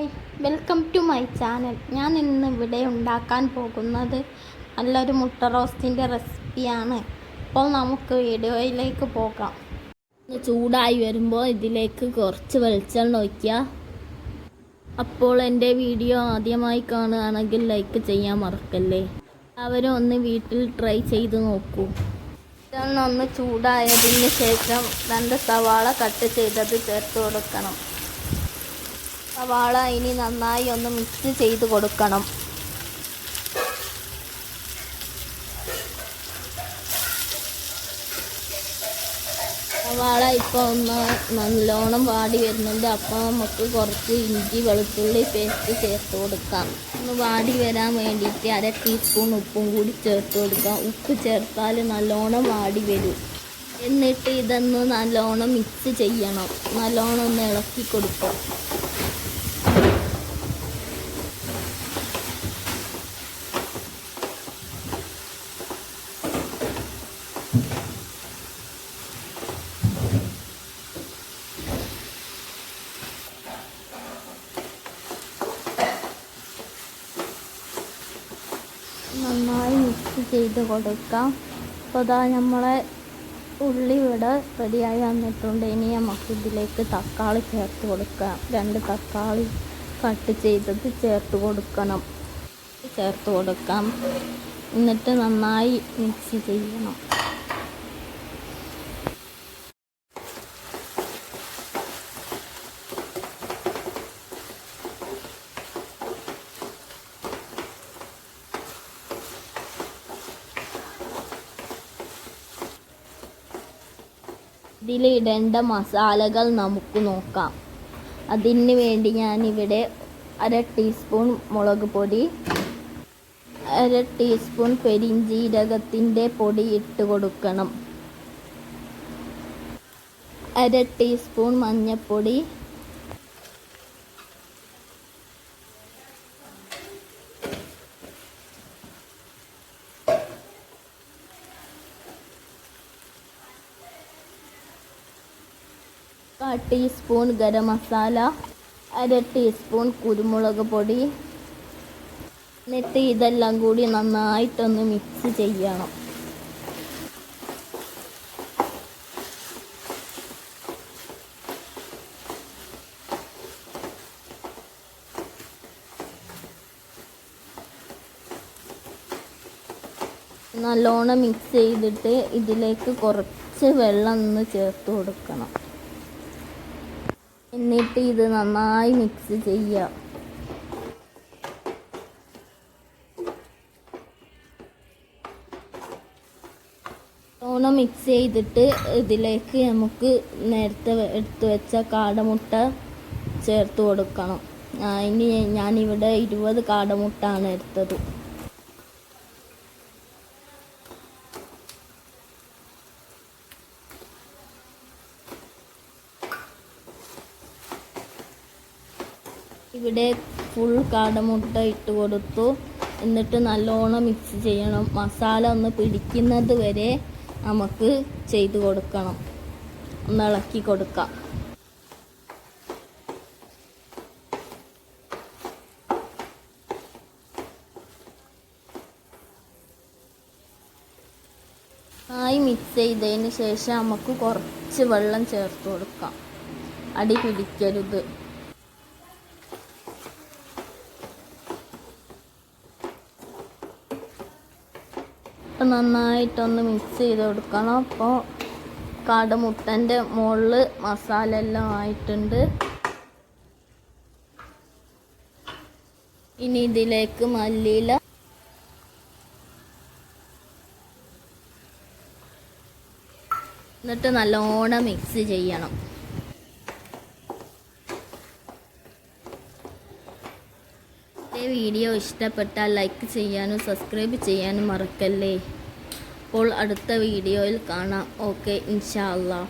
Hi welcome to my channel. ഞാൻ ഇന്ന് ഇവിടെ ഉണ്ടാക്കാൻ പോകുന്നത് നല്ലൊരു മുട്ട റോസ്റ്റിന്റെ റെസിപ്പിയാണ്. അപ്പോൾ നമുക്ക് വീഡിയോയിലേക്ക് പോകാം. ചൂടായി വരുമ്പോൾ ഇതിലേക്ക് കുറച്ച് വെളിച്ചെണ്ണ ഒഴിക്കുക. അപ്പോൾ എന്റെ വീഡിയോ ആദ്യമായി കാണുകയാണെങ്കിൽ ലൈക്ക് ചെയ്യാൻ മറക്കല്ലേ? അവരും ഒന്ന് വീട്ടിൽ ട്രൈ ചെയ്ത് നോക്കൂ. വെളിച്ചെണ്ണ ഒന്ന് ചൂടായതിന് ശേഷം രണ്ട് സവാള കട്ട് ചെയ്തത് ചേർത്ത് കൊടുക്കണം. സവാള ഇനി നന്നായി ഒന്ന് മിക്സ് ചെയ്ത് കൊടുക്കണം. സവാള ഇപ്പോൾ ഒന്ന് നല്ലോണം വാടി വരുന്നുണ്ട്. അപ്പോൾ നമുക്ക് കുറച്ച് ഇഞ്ചി വെളുത്തുള്ളി പേസ്റ്റ് ചേർത്ത് കൊടുക്കാം. ഒന്ന് വാടി വരാൻ വേണ്ടിയിട്ട് അര ടീസ്പൂൺ ഉപ്പും കൂടി ചേർത്ത് കൊടുക്കാം. ഉപ്പ് ചേർത്താൽ നല്ലോണം വാടി വരും. എന്നിട്ട് ഇതൊന്ന് നല്ലോണം മിക്സ് ചെയ്യണം. നല്ലോണം ഒന്ന് ഇളക്കി കൊടുക്കാം. നന്നായി മിക്സ് ചെയ്ത് കൊടുക്കാം. അപ്പോൾ അതാ നമ്മളെ ഉള്ളി ഇവിടെ റെഡിയായി വന്നിട്ടുണ്ട്. ഇനി നമുക്ക് ഇതിലേക്ക് തക്കാളി ചേർത്ത് കൊടുക്കാം. രണ്ട് തക്കാളി കട്ട് ചെയ്തത് ചേർത്ത് കൊടുക്കണം. ചേർത്ത് കൊടുക്കാം. എന്നിട്ട് നന്നായി മിക്സ് ചെയ്യണം. ഇതിലിടേണ്ട മസാലകൾ നമുക്ക് നോക്കാം. അതിന് വേണ്ടി ഞാനിവിടെ അര ടീസ്പൂൺ മുളക് പൊടി അര ടീസ്പൂൺ പെരിഞ്ചീരകത്തിന്റെ പൊടി ഇട്ട് കൊടുക്കണം. അര ടീസ്പൂൺ മഞ്ഞൾപ്പൊടി കാ ടീസ്പൂൺ ഗരം മസാല അര ടീസ്പൂൺ കുരുമുളക് പൊടി. എന്നിട്ട് ഇതെല്ലാം കൂടി നന്നായിട്ടൊന്ന് മിക്സ് ചെയ്യണം. നല്ലോണം മിക്സ് ചെയ്തിട്ട് ഇതിലേക്ക് കുറച്ച് വെള്ളം ഒന്ന് ചേർത്ത് കൊടുക്കണം. എന്നിട്ട് ഇത് നന്നായി മിക്സ് ചെയ്യുക ഓണം മിക്സ് ചെയ്തിട്ട് ഇതിലേക്ക് നമുക്ക് നേരത്തെ എടുത്തു വെച്ച കാടമുട്ട ചേർത്ത് കൊടുക്കണം. അതിന് ഞാനിവിടെ ഇരുപത് കാടമുട്ടാണ് എടുത്തത്. ഇവിടെ ഫുൾ കടമുട്ട ഇട്ട് കൊടുത്തു. എന്നിട്ട് നല്ലോണം മിക്സ് ചെയ്യണം. മസാല ഒന്ന് പിടിക്കുന്നത് വരെ നമുക്ക് ചെയ്ത് കൊടുക്കണം. ഒന്ന് ഇളക്കി കൊടുക്കാം. ായി മിക്സ് ചെയ്തതിന് ശേഷം നമുക്ക് കുറച്ച് വെള്ളം ചേർത്ത് കൊടുക്കാം. അടി പിടിക്കരുത്. അപ്പം നന്നായിട്ടൊന്ന് മിക്സ് ചെയ്ത് കൊടുക്കണം. അപ്പോൾ കാടമുട്ടന്റെ മുകളിൽ മസാല എല്ലാം ആയിട്ടുണ്ട്. ഇനി ഇതിലേക്ക് മല്ലിയില. എന്നിട്ട് നല്ലോണം മിക്സ് ചെയ്യണം. വീഡിയോ ഇഷ്ടപ്പെട്ടാൽ ലൈക്ക് ചെയ്യാനും സബ്സ്ക്രൈബ് ചെയ്യാനും മറക്കല്ലേ. അപ്പോൾ അടുത്ത വീഡിയോയിൽ കാണാം. ഓക്കെ ഇൻഷാ അള്ളാഹ്